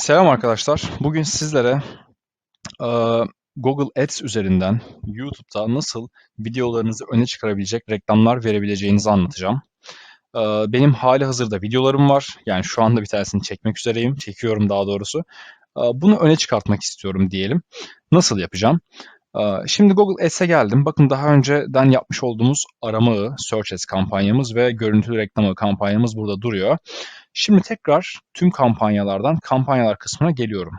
Selam arkadaşlar. Bugün sizlere Google Ads üzerinden YouTube'da nasıl videolarınızı öne çıkarabilecek reklamlar verebileceğinizi anlatacağım. Benim hali hazırda videolarım var. Yani şu anda bir tanesini çekmek üzereyim. Çekiyorum daha doğrusu. Bunu öne çıkartmak istiyorum diyelim. Nasıl yapacağım? Eee, Şimdi Google Ads'e geldim. Bakın daha önceden yapmış olduğumuz arama ağı, Search Ads kampanyamız ve görüntülü reklam kampanyamız burada duruyor. Şimdi tekrar tüm kampanyalardan kampanyalar kısmına geliyorum.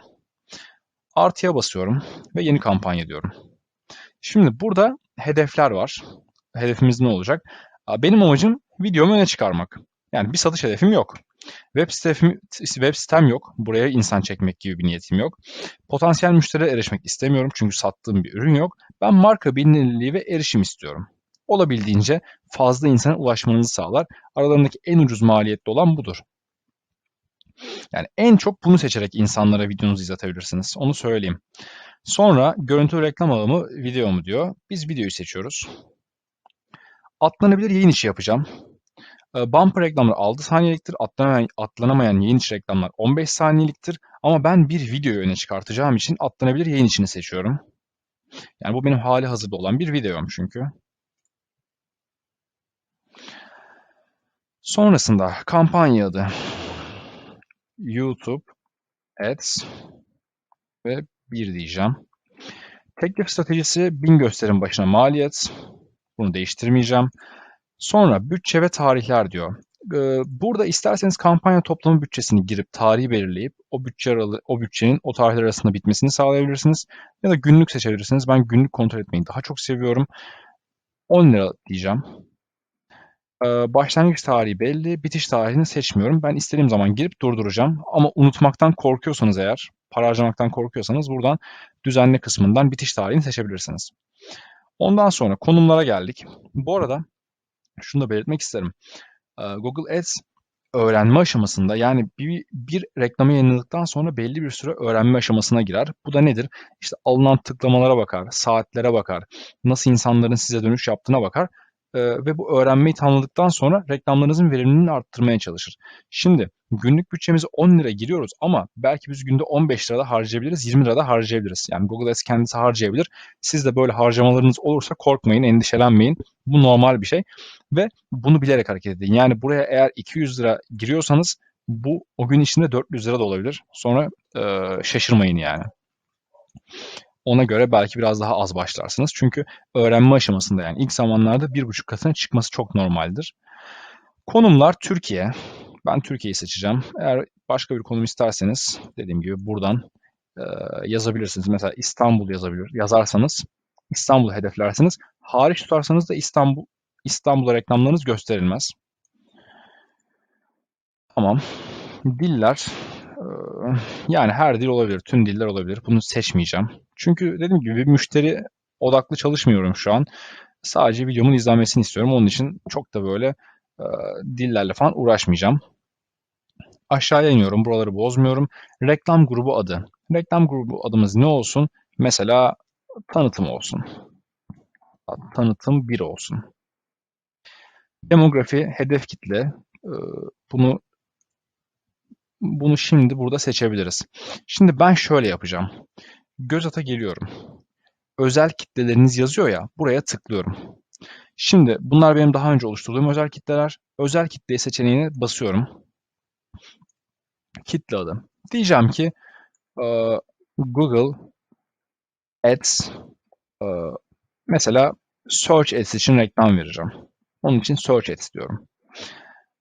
Artıya basıyorum ve yeni kampanya diyorum. Şimdi burada hedefler var. Hedefimiz ne olacak? Benim amacım videomu öne çıkarmak. Yani bir satış hedefim yok. Web sitem, web sitem yok. Buraya insan çekmek gibi bir niyetim yok. Potansiyel müşterilere erişmek istemiyorum çünkü sattığım bir ürün yok. Ben marka bilinirliği ve erişim istiyorum. Olabildiğince fazla insana ulaşmanızı sağlar. Aralarındaki en ucuz maliyetli olan budur. Yani en çok bunu seçerek insanlara videonuzu izletebilirsiniz. Onu söyleyeyim. Sonra görüntü reklam ağı video mu diyor. Biz videoyu seçiyoruz. Atlanabilir yayın işi yapacağım. Ee, bumper reklamlar 6 saniyeliktir. Atlanamayan, atlanamayan yayın içi reklamlar 15 saniyeliktir. Ama ben bir videoyu öne çıkartacağım için atlanabilir yayın içini seçiyorum. Yani bu benim hali hazırda olan bir videom çünkü. Sonrasında kampanya adı. YouTube Ads ve 1 diyeceğim. Teklif stratejisi 1000 gösterim başına maliyet. Bunu değiştirmeyeceğim. Sonra bütçe ve tarihler diyor. Ee, burada isterseniz kampanya toplamı bütçesini girip tarihi belirleyip o bütçe o bütçenin o tarihler arasında bitmesini sağlayabilirsiniz. Ya da günlük seçebilirsiniz. Ben günlük kontrol etmeyi daha çok seviyorum. 10 lira diyeceğim. Başlangıç tarihi belli, bitiş tarihini seçmiyorum. Ben istediğim zaman girip durduracağım. Ama unutmaktan korkuyorsanız eğer, para harcamaktan korkuyorsanız buradan düzenle kısmından bitiş tarihini seçebilirsiniz. Ondan sonra konumlara geldik. Bu arada şunu da belirtmek isterim. Google Ads öğrenme aşamasında yani bir, bir reklamı yayınladıktan sonra belli bir süre öğrenme aşamasına girer. Bu da nedir? İşte alınan tıklamalara bakar, saatlere bakar, nasıl insanların size dönüş yaptığına bakar ve bu öğrenmeyi tamamladıktan sonra reklamlarınızın verimliliğini arttırmaya çalışır. Şimdi günlük bütçemizi 10 lira giriyoruz ama belki biz günde 15 lirada harcayabiliriz, 20 lirada harcayabiliriz. Yani Google Ads kendisi harcayabilir. Siz de böyle harcamalarınız olursa korkmayın, endişelenmeyin. Bu normal bir şey ve bunu bilerek hareket edin. Yani buraya eğer 200 lira giriyorsanız bu o gün içinde 400 lira da olabilir. Sonra e, şaşırmayın yani. Ona göre belki biraz daha az başlarsınız. Çünkü öğrenme aşamasında yani ilk zamanlarda bir buçuk katına çıkması çok normaldir. Konumlar Türkiye. Ben Türkiye'yi seçeceğim. Eğer başka bir konum isterseniz dediğim gibi buradan e, yazabilirsiniz. Mesela İstanbul yazabilir. Yazarsanız İstanbul'u hedeflersiniz. Hariç tutarsanız da İstanbul İstanbul'a reklamlarınız gösterilmez. Tamam. Diller yani her dil olabilir, tüm diller olabilir. Bunu seçmeyeceğim. Çünkü dediğim gibi müşteri odaklı çalışmıyorum şu an. Sadece videomun izlenmesini istiyorum. Onun için çok da böyle e, dillerle falan uğraşmayacağım. Aşağıya iniyorum. Buraları bozmuyorum. Reklam grubu adı. Reklam grubu adımız ne olsun? Mesela tanıtım olsun. Tanıtım 1 olsun. Demografi, hedef kitle. Bunu bunu şimdi burada seçebiliriz. Şimdi ben şöyle yapacağım. Göz ata geliyorum. Özel kitleleriniz yazıyor ya, buraya tıklıyorum. Şimdi bunlar benim daha önce oluşturduğum özel kitleler. Özel kitle seçeneğine basıyorum. Kitle adı. Diyeceğim ki Google Ads mesela Search Ads için reklam vereceğim. Onun için Search Ads diyorum.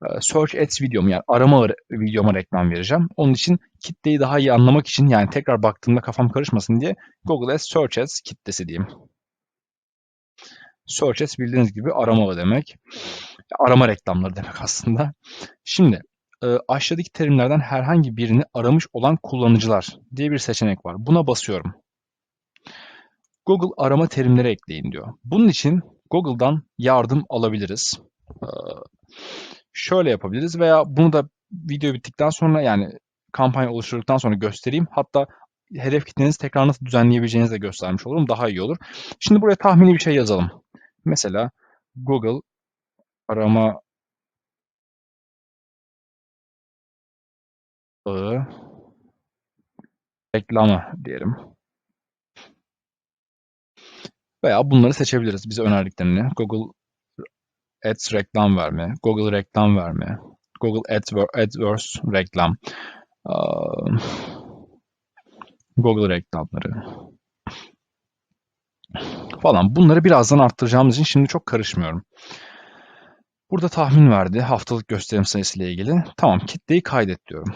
Ee, search Ads videomu yani arama videoma reklam vereceğim. Onun için kitleyi daha iyi anlamak için yani tekrar baktığımda kafam karışmasın diye Google Ads Search Ads kitlesi diyeyim. Search Ads bildiğiniz gibi arama demek. Arama reklamları demek aslında. Şimdi e, aşağıdaki terimlerden herhangi birini aramış olan kullanıcılar diye bir seçenek var. Buna basıyorum. Google arama terimleri ekleyin diyor. Bunun için Google'dan yardım alabiliriz. Şöyle yapabiliriz veya bunu da video bittikten sonra yani kampanya oluşturduktan sonra göstereyim. Hatta hedef kitlenizi tekrar nasıl düzenleyebileceğinizi de göstermiş olurum. Daha iyi olur. Şimdi buraya tahmini bir şey yazalım. Mesela Google arama ağı reklamı diyelim. Veya bunları seçebiliriz bize önerdiklerini. Google Ads reklam verme, Google reklam verme, Google AdWords reklam, Google reklamları falan. Bunları birazdan arttıracağımız için şimdi çok karışmıyorum. Burada tahmin verdi haftalık gösterim sayısı ile ilgili. Tamam kitleyi kaydet diyorum.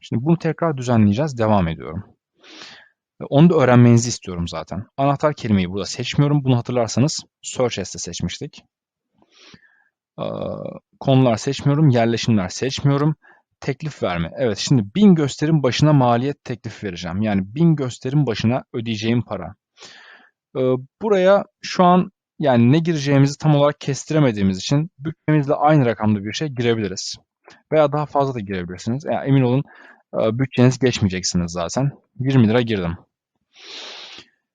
Şimdi bunu tekrar düzenleyeceğiz. Devam ediyorum. Onu da öğrenmenizi istiyorum zaten. Anahtar kelimeyi burada seçmiyorum. Bunu hatırlarsanız Search As'te seçmiştik. Konular seçmiyorum. Yerleşimler seçmiyorum. Teklif verme. Evet şimdi 1000 gösterim başına maliyet teklif vereceğim. Yani 1000 gösterim başına ödeyeceğim para. Buraya şu an yani ne gireceğimizi tam olarak kestiremediğimiz için bütçemizle aynı rakamda bir şey girebiliriz. Veya daha fazla da girebilirsiniz. Yani emin olun bütçeniz geçmeyeceksiniz zaten. 20 lira girdim.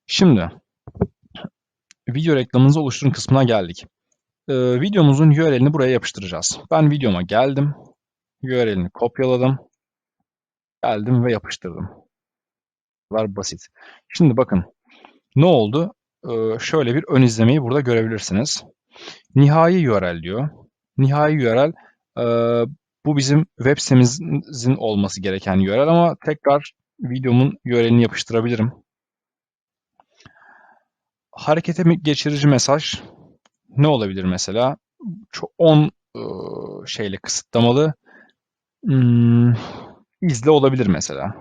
Şimdi video reklamınızı oluşturun kısmına geldik. Ee, videomuzun URL'ini buraya yapıştıracağız. Ben videoma geldim. URL'ini kopyaladım. Geldim ve yapıştırdım. Bu kadar basit. Şimdi bakın ne oldu? Ee, şöyle bir ön izlemeyi burada görebilirsiniz. Nihai URL diyor. Nihai URL e, bu bizim web sitemizin olması gereken URL ama tekrar videomun URL'ini yapıştırabilirim. Harekete geçirici mesaj ne olabilir mesela? 10 ıı, şeyle kısıtlamalı. Hmm, izle olabilir mesela.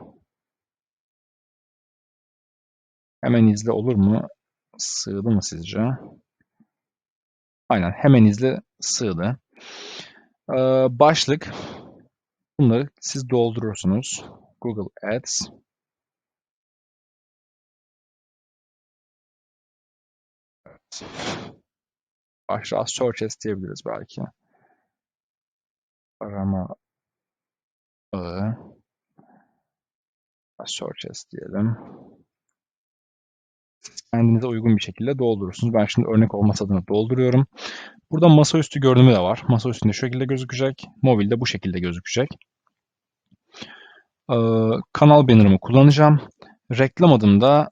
Hemen izle olur mu? Sığdı mı sizce? Aynen hemen izle sığdı. Ee, başlık. Bunları siz doldurursunuz. Google Ads. Aşağı search as diyebiliriz belki. Arama ağı. Search as diyelim. kendinize uygun bir şekilde doldurursunuz. Ben şimdi örnek olması adına dolduruyorum. Burada masaüstü görünümü de var. Masaüstünde şu şekilde gözükecek. Mobilde bu şekilde gözükecek. Ee, kanal banner'ımı kullanacağım. Reklam adımda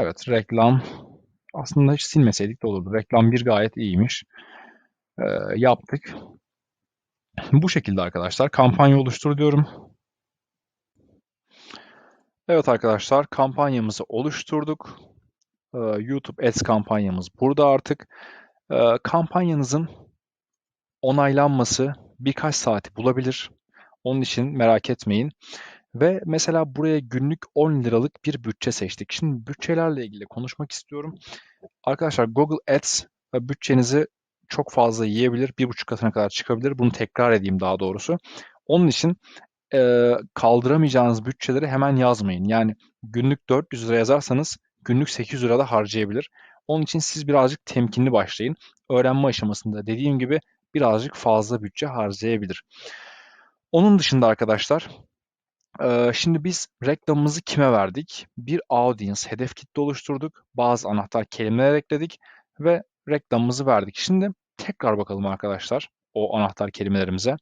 evet reklam aslında hiç silmeseydik de olurdu. Reklam bir gayet iyiymiş. Ee, yaptık. Bu şekilde arkadaşlar kampanya oluştur diyorum. Evet arkadaşlar kampanyamızı oluşturduk. Ee, YouTube Ads kampanyamız burada artık. Ee, kampanyanızın onaylanması birkaç saati bulabilir. Onun için merak etmeyin. Ve mesela buraya günlük 10 liralık bir bütçe seçtik. Şimdi bütçelerle ilgili konuşmak istiyorum. Arkadaşlar Google Ads bütçenizi çok fazla yiyebilir. Bir buçuk katına kadar çıkabilir. Bunu tekrar edeyim daha doğrusu. Onun için e, kaldıramayacağınız bütçeleri hemen yazmayın. Yani günlük 400 lira yazarsanız günlük 800 lira da harcayabilir. Onun için siz birazcık temkinli başlayın. Öğrenme aşamasında dediğim gibi birazcık fazla bütçe harcayabilir. Onun dışında arkadaşlar Şimdi biz reklamımızı kime verdik? Bir audience, hedef kitle oluşturduk. Bazı anahtar kelimeler ekledik ve reklamımızı verdik. Şimdi tekrar bakalım arkadaşlar o anahtar kelimelerimize.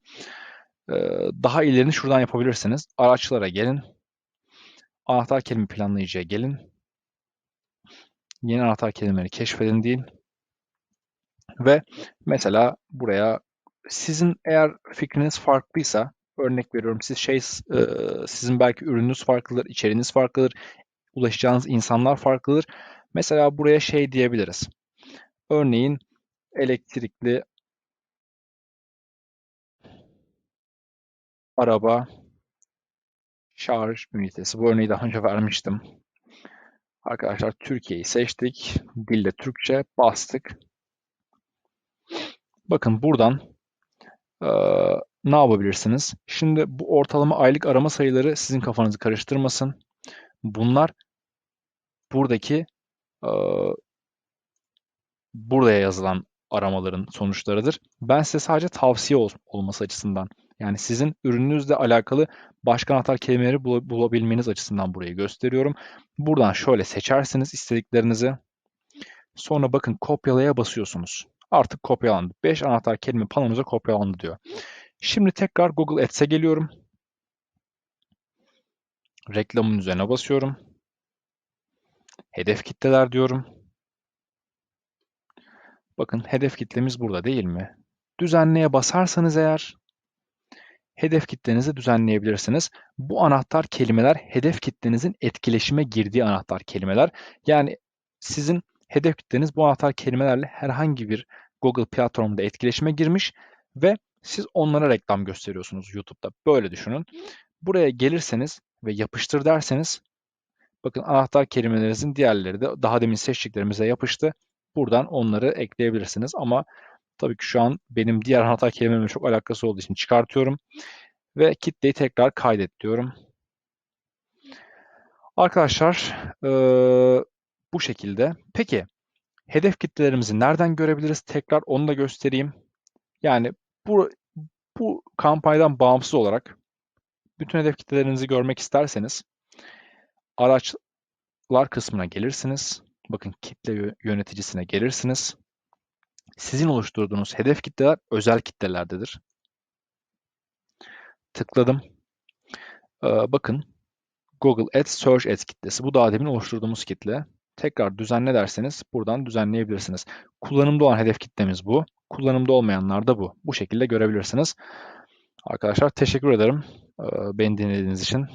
Daha ilerini şuradan yapabilirsiniz. Araçlara gelin. Anahtar kelime planlayıcıya gelin. Yeni anahtar kelimeleri keşfedin değil. Ve mesela buraya sizin eğer fikriniz farklıysa Örnek veriyorum siz şey sizin belki ürününüz farklıdır, içeriğiniz farklıdır, ulaşacağınız insanlar farklıdır. Mesela buraya şey diyebiliriz. Örneğin elektrikli araba şarj ünitesi. Bu örneği daha önce vermiştim. Arkadaşlar Türkiye'yi seçtik. Dilde Türkçe bastık. Bakın buradan ne yapabilirsiniz? Şimdi bu ortalama aylık arama sayıları sizin kafanızı karıştırmasın. Bunlar buradaki e, buraya yazılan aramaların sonuçlarıdır. Ben size sadece tavsiye ol, olması açısından yani sizin ürününüzle alakalı başka anahtar kelimeleri bulabilmeniz açısından burayı gösteriyorum. Buradan şöyle seçersiniz istediklerinizi. Sonra bakın kopyalaya basıyorsunuz. Artık kopyalandı. 5 anahtar kelime panomuza kopyalandı diyor. Şimdi tekrar Google Ads'e geliyorum. Reklamın üzerine basıyorum. Hedef kitleler diyorum. Bakın hedef kitlemiz burada değil mi? Düzenleye basarsanız eğer hedef kitlenizi düzenleyebilirsiniz. Bu anahtar kelimeler hedef kitlenizin etkileşime girdiği anahtar kelimeler. Yani sizin hedef kitleniz bu anahtar kelimelerle herhangi bir Google platformunda etkileşime girmiş ve siz onlara reklam gösteriyorsunuz YouTube'da. Böyle düşünün. Buraya gelirseniz ve yapıştır derseniz bakın anahtar kelimelerinizin diğerleri de daha demin seçtiklerimize yapıştı. Buradan onları ekleyebilirsiniz ama tabii ki şu an benim diğer anahtar kelimelerime çok alakası olduğu için çıkartıyorum ve kitleyi tekrar kaydet diyorum. Arkadaşlar eee, bu şekilde. Peki hedef kitlelerimizi nereden görebiliriz? Tekrar onu da göstereyim. Yani bu, bu kampanyadan bağımsız olarak bütün hedef kitlelerinizi görmek isterseniz araçlar kısmına gelirsiniz. Bakın kitle yö- yöneticisine gelirsiniz. Sizin oluşturduğunuz hedef kitleler özel kitlelerdedir. Tıkladım. Ee, bakın Google Ads, Search Ads kitlesi. Bu daha demin oluşturduğumuz kitle. Tekrar düzenle derseniz buradan düzenleyebilirsiniz. Kullanımda olan hedef kitlemiz bu. Kullanımda olmayanlar da bu. Bu şekilde görebilirsiniz. Arkadaşlar teşekkür ederim beni dinlediğiniz için.